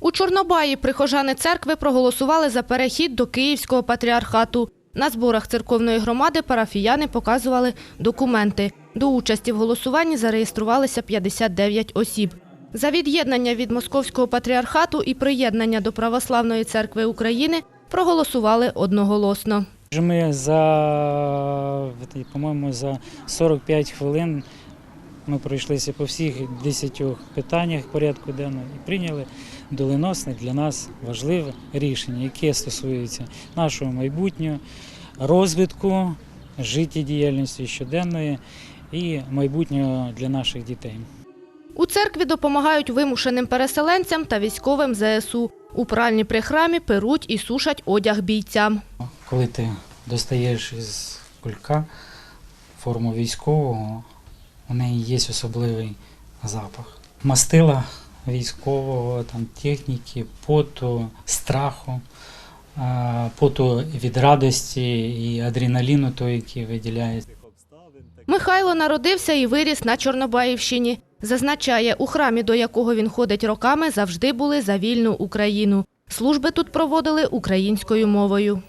У Чорнобаї прихожани церкви проголосували за перехід до Київського патріархату. На зборах церковної громади парафіяни показували документи. До участі в голосуванні зареєструвалися 59 осіб. За від'єднання від Московського патріархату і приєднання до Православної церкви України проголосували одноголосно. Ми за, по-моєму, за 45 хвилин ми пройшлися по всіх 10 питаннях порядку денного і прийняли доленосне для нас важливе рішення, яке стосується нашого майбутнього, розвитку, життєдіяльності щоденної і майбутнього для наших дітей. У церкві допомагають вимушеним переселенцям та військовим ЗСУ. У пральні при храмі перуть і сушать одяг бійцям. Коли ти достаєш із кулька форму військового, у неї є особливий запах. Мастила військового, там, техніки, поту, страху, поту від радості і адреналіну, той, який виділяється. Михайло народився і виріс на Чорнобаївщині. Зазначає, у храмі, до якого він ходить роками, завжди були за вільну Україну. Служби тут проводили українською мовою.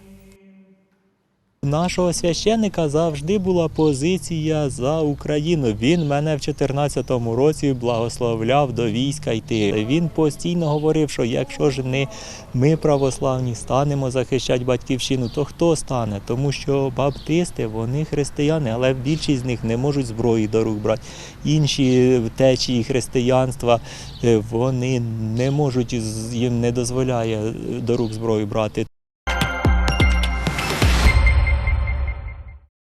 Нашого священника завжди була позиція за Україну. Він мене в 2014 році благословляв до війська йти. Він постійно говорив, що якщо ж не ми православні станемо захищати батьківщину, то хто стане? Тому що баптисти вони християни, але більшість з них не можуть зброї до рук брати. Інші течії християнства е, вони не можуть їм не дозволяє до рук зброю брати.